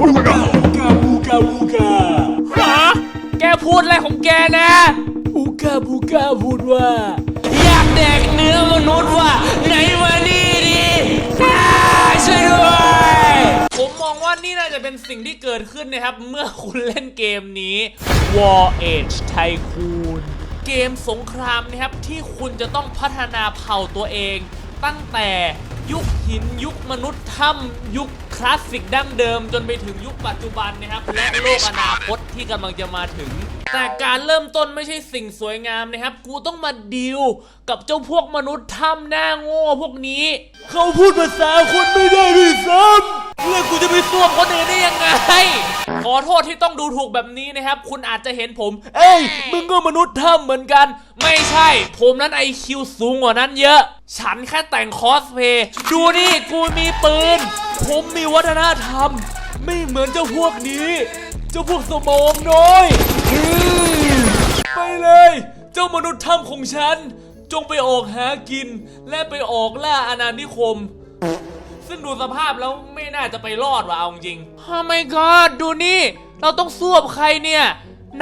บูกาบูกาบูกาฮะแกพูดอะไรของแกนะบูกาบูกาพูดว่า อยากแดกเนื้อมนุษย์ว่ะไหนมานี่ดิอ่าช่วยด้วย ผมมองว่านี่น่าจะเป็นสิ่งที่เกิดขึ้นนะครับ เมื่อคุณเล่นเกมนี้ War Age Tycoon เกมสงครามนะครับที่คุณจะต้องพัฒนาเผ่าตัวเอง ตั้งแต่ยุคหินยุคมนุษย์ถ้ำยุค คลาสสิกดั้งเดิมจนไปถึงยุคปัจจุบันนะครับ และโลกอนาคตที่กำลังจะมาถึง แต่การเริ่มต้นไม่ใช่สิ่งสวยงามนะครับ กูต้องมาดีลกับเจ้าพวกมนุษย์ถ้ำหน้าโง่พวกนี้ เขาพูดภาษาคนไม่ได้ด้วยซ้ำ โทษที่ต้องดูถูกแบบนี้นะครับ คุณอาจจะเห็นผม เอ้ย มึงก็มนุษย์ถ้ำเหมือนกัน ไม่ใช่ ผมนั้นไอคิวสูงกว่านั้นเยอะ ฉันแค่แต่งคอสเพลย์ดูนี่กูมีปืน ผมมีวัฒนธรรม ไม่เหมือนเจ้าพวกนี้ เจ้าพวกสมองน้อยอืมไปเลย เจ้ามนุษย์ถ้ำของฉัน จงไปออกหากิน และไปออกล่าอาณานิคม ซึ่งดูสภาพแล้วไม่น่าจะไปรอดว่ะเอาจริงโอ้ my god ดูนี่ เราต้องสู้กับใครเนี่ย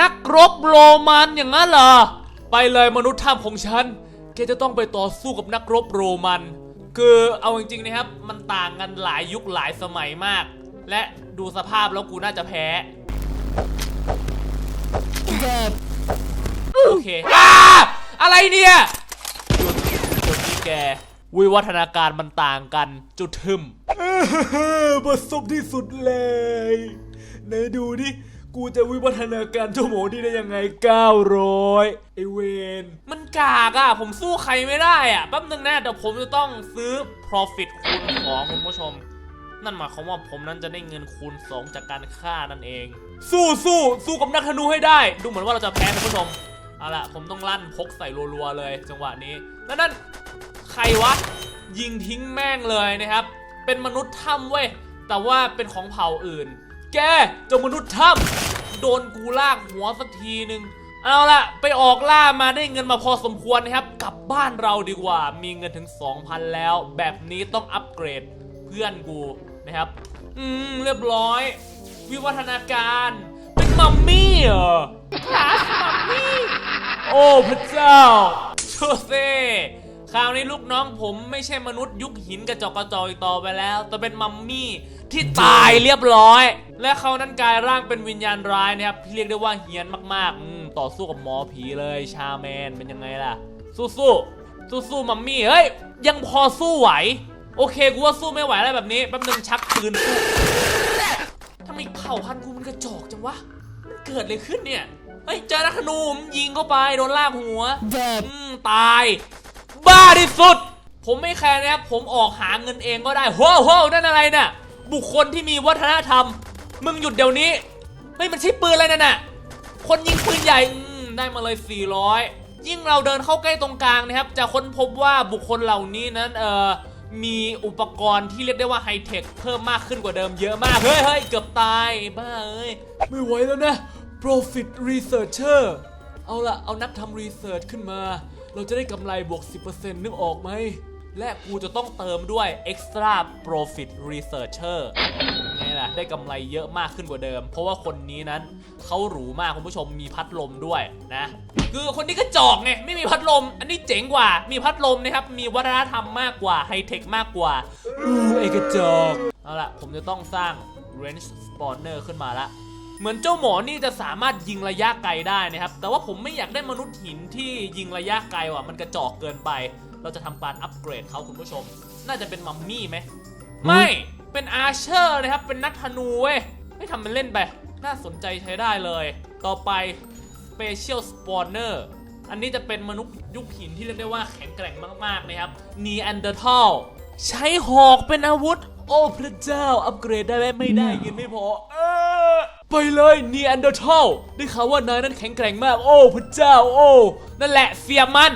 นักรบโรมันอย่างนั้นเหรอ ไปเลยมนุษย์ถ้ำของฉัน แกจะต้องไปต่อสู้กับนักรบโรมัน คือเอาจริงๆนะครับ มันต่างกันหลายยุคหลายสมัยมาก และดูสภาพแล้วกูน่าจะแพ้ โอเคอ้าอะไรเนี่ยหยุดหยุดนี่แก วิวัฒนาการมันต่างกัน จุดทึมผสมที่สุดเลยไหนดูดิกูจะวิวัฒนาการเจ้าหมูนี่ได้ยังไง 900ไอเวนมันกากอะผมสู้ใครไม่ได้อะแป๊บนึงนะเดี๋ยวผมจะต้องซื้อ profit คูณของคุณผู้ชม นั่นหมายความว่าผมนั้นจะได้เงินคูณ 2 จากการฆ่านั่นเอง สู้สู้สู้กับนักธนูให้ได้ ดูเหมือนว่าเราจะแพ้คุณผู้ชมเอาล่ะผมต้องลั่นพกใส่รัวๆเลย จังหวะนี้แล้วนั่น ใครวะ ยิงทิ้งแม่งเลยนะครับ เป็นมนุษย์ถ้ำเว้ย แต่ว่าเป็นของเผ่าอื่น แกเจ้ามนุษย์ถ้ำโดนกูลากหัวสักทีหนึ่งเอาล่ะไปออกล่ามาได้เงินมาพอสมควรนะครับ กลับบ้านเราดีกว่า มีเงินถึง 2,000 แล้ว แบบนี้ต้องอัปเกรดเพื่อนกูนะครับ อืม เรียบร้อย วิวัฒนาการ เป็นมัมมี่เหรอคลาสมัมมี่ โอ้พระเจ้า โชเซ่ คราวนี้ลูกน้องผมไม่ใช่มนุษย์ยุคหินกระจอกกระจอกอีกต่อไปแล้ว แต่เป็นมัมมี่ที่ตายเรียบร้อย และเขานั้นกลายร่างเป็นวิญญาณร้ายนะครับที่เรียกได้ว่าเฮี้ยนมากๆอืมต่อสู้กับหมอผีเลยชาแมนเป็นยังไงล่ะ สู้สู้สู้สู้ๆมัมมี่เฮ้ยยังพอสู้ไหว โอเคกูว่าสู้ไม่ไหวแล้วแบบนี้แป๊บนึงชักปืนสู้ทำไมเผ่าพันธุ์กูมันกระจอกจังวะมันเกิดอะไรขึ้นเนี่ยเฮ้ยเจอนักธนูผมยิงเข้าไปโดนลากหัวอืมตาย บ้าที่สุด ผมไม่แคร์นะครับ ผมออกหาเงินเองก็ได้โว้วโว้วนั่นอะไรน่ะ บุคคลที่มีวัฒนธรรม มึงหยุดเดี๋ยวนี้เฮ้ยมันใช่ปืนอะไรนั่นน่ะ คนยิงปืนใหญ่ได้มาเลย 400 ยิ่งเราเดินเข้าใกล้ตรงกลางนะครับ จะค้นพบว่าบุคคลเหล่านี้นั้นเอ่อมีอุปกรณ์ที่เรียกได้ว่าไฮเทคเพิ่มมากขึ้นกว่าเดิมเยอะมาก เฮ้ยเฮ้ยเกือบตาย บ้าเอ้ย ไม่ไหวแล้วนะ Profit Researcher เอาละเอานักทำรีเสิร์ชขึ้นมา เราจะได้กำไรบวก 10%นึกออกไหม และกูจะต้องเติมด้วย extra profit researcher ไงล่ะ ได้กำไรเยอะมากขึ้นกว่าเดิม เพราะว่าคนนี้นั้นเขาหรูมากคุณผู้ชมมีพัดลมด้วยนะ คือคนนี้ก็จอกไงไม่มีพัดลม อันนี้เจ๋งกว่า มีพัดลมนะครับ มีวัฒนธรรมมากกว่าไฮเทคมากกว่า อู้ไอกระจอก เอาล่ะ ผมจะต้องสร้าง range spawner ขึ้นมาละ เหมือนเจ้าหมอนี่จะสามารถยิงระยะไกลได้นะครับ แต่ว่าผมไม่อยากได้มนุษย์หินที่ยิงระยะไกลว่ะ มันกระจอกเกินไป เราจะทำการอัปเกรดเขาคุณผู้ชม น่าจะเป็นมัมมี่ไหม ไม่ เป็นอาร์เชอร์นะครับ เป็นนักธนูเว้ย ไม่ทำเป็นเล่นไป น่าสนใจใช้ได้เลย ต่อไป Special Spawner อันนี้จะเป็นมนุษย์ยุคหินที่เรียกได้ว่าแข็งแกร่งมากๆนะครับ Neanderthal ใช้หอกเป็นอาวุธ โอ้พระเจ้า อัปเกรดได้ไหมไม่ได้เงินไม่พอ เออ ไปเลย n ี a n นเดอร์ทัลได้ข่าวว่านายนั้นแข็งแกร่งมาก โอ้พระเจ้า โอ้ นั่นแหละเสียมัน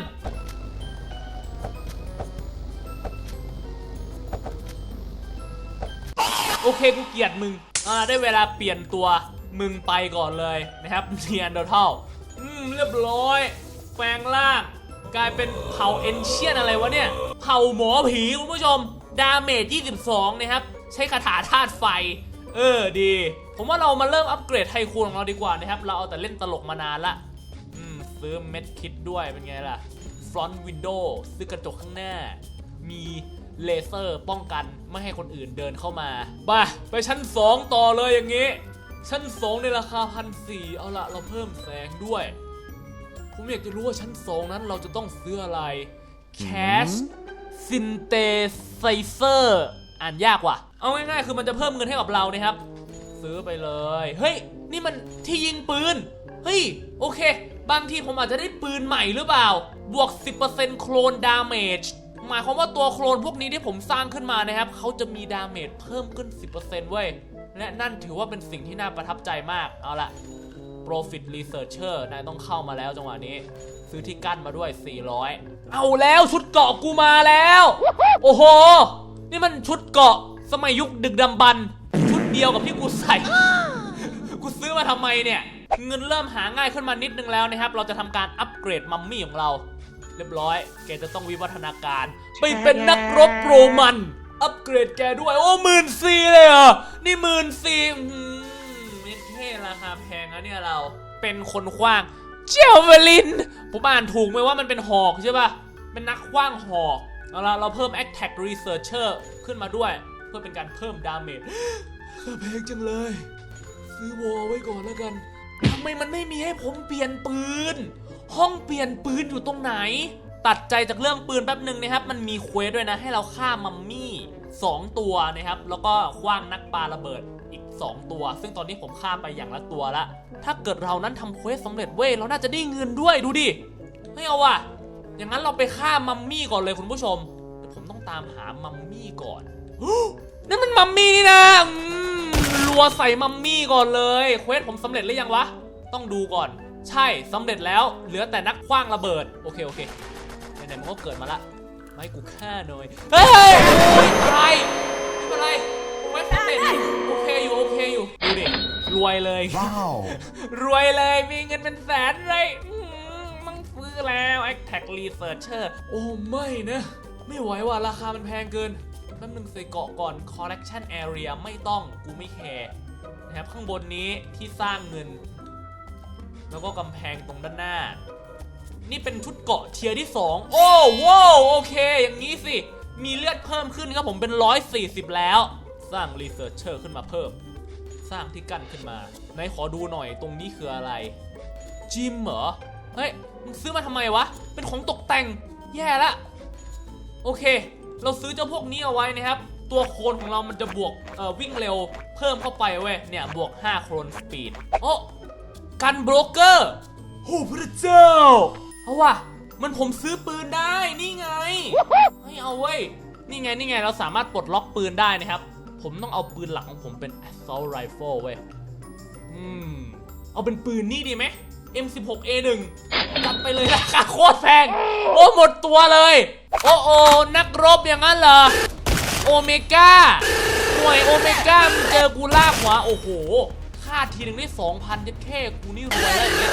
โอเคกูเกลียดมึง อ่า ได้เวลาเปลี่ยนตัวมึงไปก่อนเลยนะครับเนียนเดอร์ทัลอืม เรียบร้อย แปลงร่าง กลายเป็นเผ่าเอนเชียนอะไรวะเนี่ย เผ่าหมอผีคุณผู้ชม ดาเมจ 22 นะครับ ใช้คาถาธาตุไฟ เออ ดี ผมว่าเรามาเริ่มอัปเกรดไทคูนของเราดีกว่านะครับ เราเอาแต่เล่นตลกมานานละอืมซื้อเม็ดคิดด้วยเป็นไงล่ะฟรอนต์วินโดว์ซื้อกระจกข้างหน้า มีเลเซอร์ป้องกันไม่ให้คนอื่นเดินเข้ามาไปไปชั้น 2 ต่อเลยอย่างงี้ ชั้น 2 ในราคาพันสี่เอาละเราเพิ่มแสงด้วย ผมอยากจะรู้ว่าชั้น 2 นั้นเราจะต้องซื้ออะไร Cash Synthesizer อ่านยากว่ะ เอาง่ายๆ คือมันจะเพิ่มเงินให้กับเรานะครับ ซื้อไปเลย เฮ้ย นี่มันที่ยิงปืน เฮ้ย โอเค บางทีผมอาจจะได้ปืนใหม่หรือเปล่า บวก 10%โคลนดาเมจหมายความว่าตัวโคลนพวกนี้ที่ผมสร้างขึ้นมานะครับ เขาจะมีดาเมจเพิ่มขึ้น 10%เว้ย และนั่นถือว่าเป็นสิ่งที่น่าประทับใจมาก เอาละ Profit Researcher นายต้องเข้ามาแล้วจังหวะนี้ ซื้อที่กั้นมาด้วย 400 เอาแล้วชุดเกาะกูมาแล้ว โอ้โห นี่มันชุดเกาะสมัยยุคดึกดำบรรพ์ เดียวกับที่กูใส่ กูซื้อมาทำไมเนี่ย เงินเริ่มหาง่ายขึ้นมานิดนึงแล้วนะครับ เราจะทำการอัปเกรดมัมมี่ของเรา เรียบร้อย แกจะต้องวิวัฒนาการ ไปเป็นนักรบโรมัน อัปเกรดแกด้วย โอ้หมื่นซีเลยเหรอ นี่หมื่นซีไม่เท่ราคาแพงนะเนี่ยเรา เป็นคนคว้าง เจลเวลิน ผมอ่านถูกไหมว่ามันเป็นหอกใช่ป่ะเป็นนักคว้างหอกเอาละเราเพิ่ม Attack Researcher ขึ้นมาด้วย เพื่อเป็นการเพิ่มดาเมจ แพงจังเลย ซื้อวอลไว้ก่อนแล้วกันทำไมมันไม่มีให้ผมเปลี่ยนปืน ห้องเปลี่ยนปืนอยู่ตรงไหน ตัดใจจากเรื่องปืนแป๊บหนึ่งนะครับ มันมีเควสด้วยนะ ให้เราฆ่ามัมมี่2ตัวนะครับ แล้วก็คว้างนักปาระเบิดอีก 2 ตัว ซึ่งตอนนี้ผมฆ่าไปอย่างละตัวละ ถ้าเกิดเรานั้นทำเควสสำเร็จเว้ย เราน่าจะได้เงินด้วยดูดิไม่เอาว่ะ อย่างนั้นเราไปฆ่ามัมมี่ก่อนเลยคุณผู้ชมผมต้องตามหามัมมี่ก่อน นั่นมันมัมมี่นี่นะอื รัวใส่มัมมี่ก่อนเลยเควสผมสำเร็จหรือยังวะ ต้องดูก่อน ใช่สำเร็จแล้วเหลือแต่นักคว้างระเบิด โอเคโอเคไหนๆมันก็เกิดมาละไม่กูฆ่าหน่อยเฮ้ยโอ้ยอะไรไม่เป็นไรเควสสำเร็จโอเคอยู่โอเคอยู่ดูดิรวยเลย Wow. รวยเลยมีเงินเป็นแสนเลยอื้อหือต้องซื้อแล้ว Attack Researcher โอ้ไม่นะ ไม่ไหวว่ะราคามันแพงเกิน แป๊บนึงใส่เกาะก่อน Collection Area ไม่ต้องกูไม่แคร์นะครับข้างบนนี้ที่สร้างเงิน แล้วก็กำแพงตรงด้านหน้า นี่เป็นชุดเกาะเทียร์ที่ 2 โอ้ว้าวโอเค อย่างนี้สิ มีเลือดเพิ่มขึ้นครับผมเป็น 140 แล้ว สร้าง Researcher ขึ้นมาเพิ่ม สร้างที่กั้นขึ้นมาไหนขอดูหน่อยตรงนี้คืออะไร จิมเหรอ เฮ้ยมึงซื้อมาทำไมวะ เป็นของตกแต่งแย่ละ โอเค เราซื้อเจ้าพวกนี้เอาไว้นะครับ ตัวโคลนของเรามันจะบวกเอ่อวิ่งเร็วเพิ่มเข้าไปเว้ย เนี่ย บวก 5 โคลนสปีด โอ้กันโบรกเกอร์โอ้พระเจ้า เอาว่ะ มันผมซื้อปืนได้ นี่ไงไม่เอาเว้ย นี่ไง นี่ไง เราสามารถปลดล็อกปืนได้นะครับ ผมต้องเอาปืนหลักของผมเป็น assault rifle เว้ย อืม เอาเป็นปืนนี่ดีไหม M16A1 จัดไปเลยราคาโคตรแพง โอ้หมดตัวเลย โอ้โอนักรบอย่างนั้นเหรอ โอเมก้าหน่วยโอเมก้ามึงเจอกูลากหัวโอ้โหค่าทีหนึ่งได้2,000ยัดแค่กูนี่รวยแล้วอย่างเงี้ย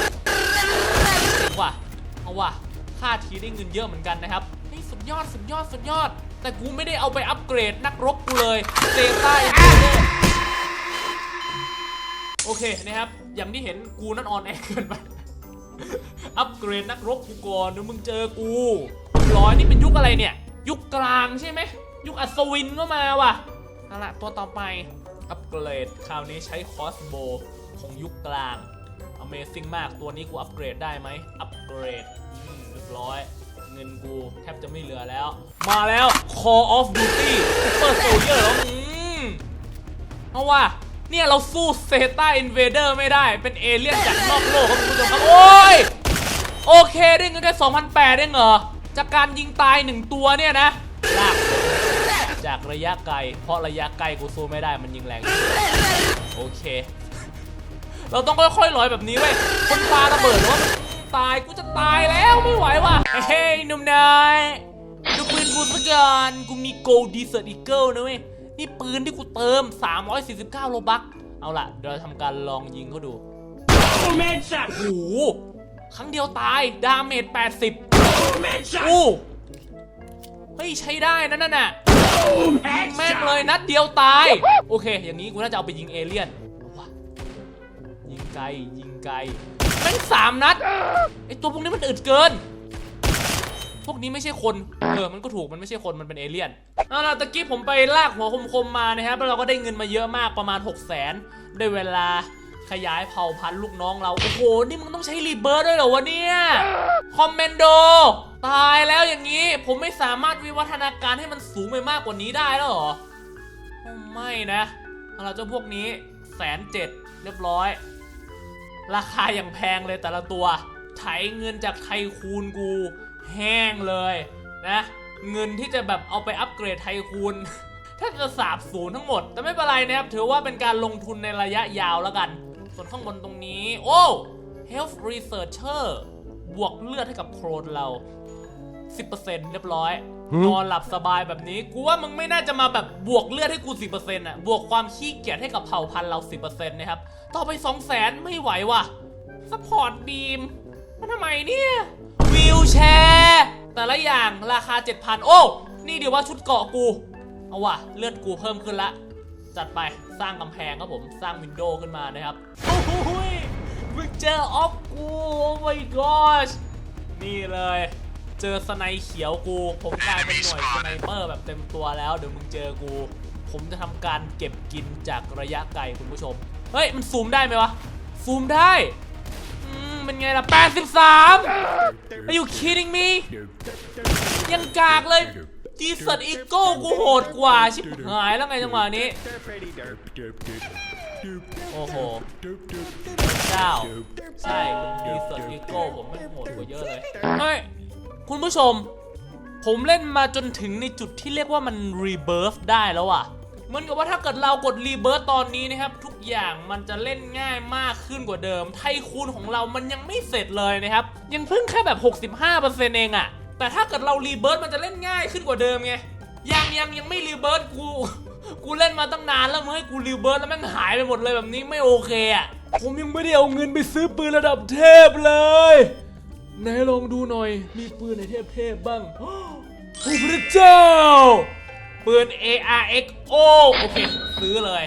เจ๋งว่ะเอาว่ะค่าทีได้เงินเยอะเหมือนกันนะครับเฮ้ยสุดยอดสุดยอดสุดยอด แต่กูไม่ได้เอาไปอัปเกรดนักรบกูเลยเซต้าโอเคนะครับอย่างที่เห็นกูนั่นออนแอร์เกินไปอัปเกรดนักรบกูก่อนเดี๋ยวมึงเจอกู ร้อยนี่เป็นยุคอะไรเนี่ย ยุคกลางใช่ไหม ยุคอัศวินก็มาว่ะเอาละตัวต่อไป อัปเกรด คราวนี้ใช้คอสโบของยุคกลาง Amazing มาก ตัวนี้กูอัปเกรดได้ไหม อัปเกรดเรียบร้อย เงินกูแทบจะไม่เหลือแล้ว มาแล้ว Call of Duty Super Soldier แล้วอืมเอาว่ะเนี่ยเราสู้เซต้าอินเวเดอร์ไม่ได้ เป็นเอเลี่ยนจากนอกโลกครับคุณผู้ชมครับ โอ้ย โอเคได้เงินแค่2,800ได้เหรอ จากการยิงตายหนึ่งตัวเนี่ยนะลากจากระยะไกล เพราะระยะไกลกูสู้ไม่ได้มันยิงแรง โอเค เราต้องค่อยๆลอยแบบนี้เว้ย คนปาระเบิดหรือว่าตายกูจะตายแล้วไม่ไหวว่ะ เฮ้ยหนุ่มนายดูปืนกูสักก่อนกูมี Gold Desert Eagle นะเว้ย นี่ปืนที่กูเติม 349 โลบัก เอาล่ะเดี๋ยวเราทำการลองยิงเขาดูโอ้โหครั้งเดียวตาย ดาเมจ80 อู้เฮ้ยใช้ได้นั่นน่ะแม่งเลยนัดเดียวตาย โอเค อย่างนี้กูน่าจะเอาไปยิงเอเลี่ยนยิงไกลยิงไกลแม่งสามนัดไอตัวพวกนี้มันอึดเกิน พวกนี้ไม่ใช่คน เออมันก็ถูกมันไม่ใช่คนมันเป็นเอเลี่ยนเอาล่ะตะกี้ผมไปลากหัวคมๆมานะครับแล้วเราก็ได้เงินมาเยอะมากประมาณ 6 0 0 0 0นได้เวลา ขยายเผ่าพันธุ์ลูกน้องเรา โอ้โห นี่มึงต้องใช้รีเบิร์ดด้วยเหรอวะเนี่ย คอมเมนโด ตายแล้วอย่างนี้ ผมไม่สามารถวิวัฒนาการให้มันสูงไปมากกว่านี้ได้แล้วเหรอ ไม่นะเอาเจ้าพวกนี้แสนเจ็ดเรียบร้อย ราคาอย่างแพงเลยแต่ละตัว ไถเงินจากไทคูนกู แห้งเลยนะ เงินที่จะแบบเอาไปอัปเกรดไทคูนถ้าจะสาบสูญทั้งหมด แต่ไม่เป็นไรนะครับ ถือว่าเป็นการลงทุนในระยะยาวแล้วกัน ส่วนข้างบนตรงนี้ โอ้ Health Researcher บวกเลือดให้กับโครนเรา 10%เรียบร้อย นอนหลับสบายแบบนี้ กูว่ามึงไม่น่าจะมาแบบบวกเลือดให้กู 10%อะ บวกความขี้เกียจให้กับเผ่าพันธุ์เรา 10%นะครับ ต่อไป 200,000 ไม่ไหวว่ะสปอร์ตบีม มันทำไมเนี่ยวิวแชร์แต่ละอย่างราคา 7,000 โอ้ นี่เดี๋ยวว่าชุดเกาะกู เอาว่ะ เลือดกูเพิ่มขึ้นละ จัดไปสร้างกำแพงครับผมสร้างวินโดว์ขึ้นมานะครับ โอ้โหยมึงเจอออฟกูโอ้ my gosh นี่เลย เจอสไนเขียวกู ผมกลายเป็นหน่วยสไนเปอร์แบบเต็มตัวแล้ว เดี๋ยวมึงเจอกู ผมจะทำการเก็บกินจากระยะไกลคุณผู้ชม เฮ้ย มันซูมได้ไหมวะ ซูมได้อืมเป็นไงล่ะ 83 Are you kidding me ยังกากเลย จีสัตอีโก้กูโหดกว่า ชิบหายแล้วไงจังหวะนี้ โอ้โหเจ้าใช่ดีเซอร์อีโก้ผมไม่โหดกว่าเยอะเลยเฮ้ยคุณผู้ชม ผมเล่นมาจนถึงในจุดที่เรียกว่ามันรีเบิร์ฟได้แล้วอะเหมือนกับว่าถ้าเกิดเรากดรีเบิร์ตตอนนี้นะครับ ทุกอย่างมันจะเล่นง่ายมากขึ้นกว่าเดิม ไทคูนของเรามันยังไม่เสร็จเลยนะครับ ยังเพิ่งแค่แบบ 65%เองอะ แต่ถ้าเกิดเรารีเบิร์ตมันจะเล่นง่ายขึ้นกว่าเดิมไงยังยังยังไม่รีเบิร์ตกู กูเล่นมาตั้งนานแล้วมึงให้กูรีเบิร์ตแล้วม่งหายไปหมดเลยแบบนี้ไม่โอเคอะผมยังไม่ได้เอาเงินไปซื้อปืนระดับเทพเลยไหนลองดูหน่อยมีปืนไหนเทพๆบ้างโอ้พระเจ้าปืน ARXO โอเคซื้อเลย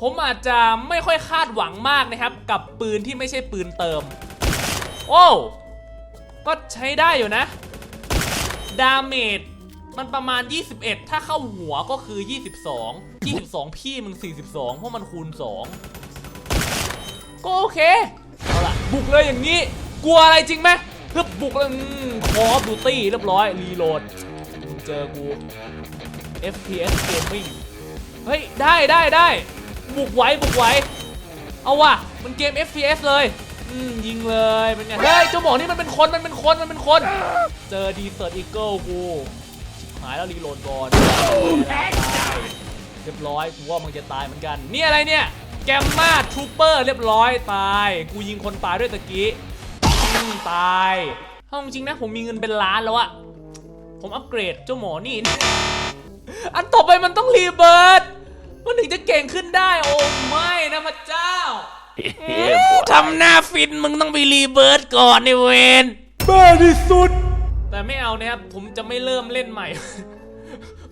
ผมอาจจะไม่ค่อยคาดหวังมากนะครับ กับปืนที่ไม่ใช่ปืนเติม โอ้ก็ใช้ได้อยู่นะ ดาเมจมันประมาณ 21 ถ้าเข้าหัวก็คือ 22 22 พี่มึง 42 เพราะมันคูณ 2 ก็โอเค เอาล่ะ บุกเลยอย่างนี้ กลัวอะไรจริงไหมเพื่อบุกเลยคอฟดูตี้เรียบร้อย รีโหลด เจอกู FPS Gaming เฮ้ย ได้ได้ได้ บุกไหวบุกไหวเอาว่ะ มันเกม FPS เลย อืมยิงเลยเป็นไงเฮ้ยเจ้าหมอนี่มันเป็นคนมันเป็นคนมันเป็นคน เจอดีเซิร์ตอีเกิลกูชิบหายแล้วรีโหลดก่อนตายเรียบร้อยกูว่ามึงจะตายเหมือนกันนี่อะไรเนี่ยแกมมาทรูเปอร์เรียบร้อยตาย กูยิงคนตายด้วยตะกี้อืมตายถ้าจริงๆนะผมมีเงินเป็นล้านแล้วอะผมอัปเกรดเจ้าหมอนี่ อันต่อไปมันต้องรีเบิร์ดมันถึงจะเก่งขึ้นได้ โอ้ไม่นะพระเจ้า ทำหน้าฟินมึงต้องไปรีเบิร์ดก่อนในเวนบ้าที่สุด แต่ไม่เอานะครับ ผมจะไม่เริ่มเล่นใหม่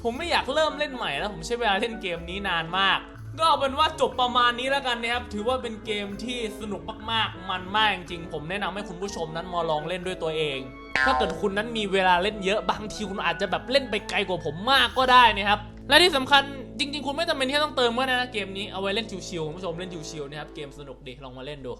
ผมไม่อยากเริ่มเล่นใหม่แล้ว ผมใช้เวลาเล่นเกมนี้นานมาก ก็เอาเป็นว่าจบประมาณนี้แล้วกันนะครับ ถือว่าเป็นเกมที่สนุกมากๆ มันมากจริงๆผมแนะนำให้คุณผู้ชมนั้นมาลองเล่นด้วยตัวเอง ถ้าเกิดคุณนั้นมีเวลาเล่นเยอะ บางทีคุณอาจจะแบบเล่นไปไกลกว่าผมมากก็ได้นะครับ และที่สำคัญจริง ๆ คุณไม่จำเป็นที่จะต้องเติมก็ได้นะเกมนี้เอาไว้เล่นชิวๆคุณผู้ชมเล่นชิวๆนะครับเกมสนุกดีลองมาเล่นดู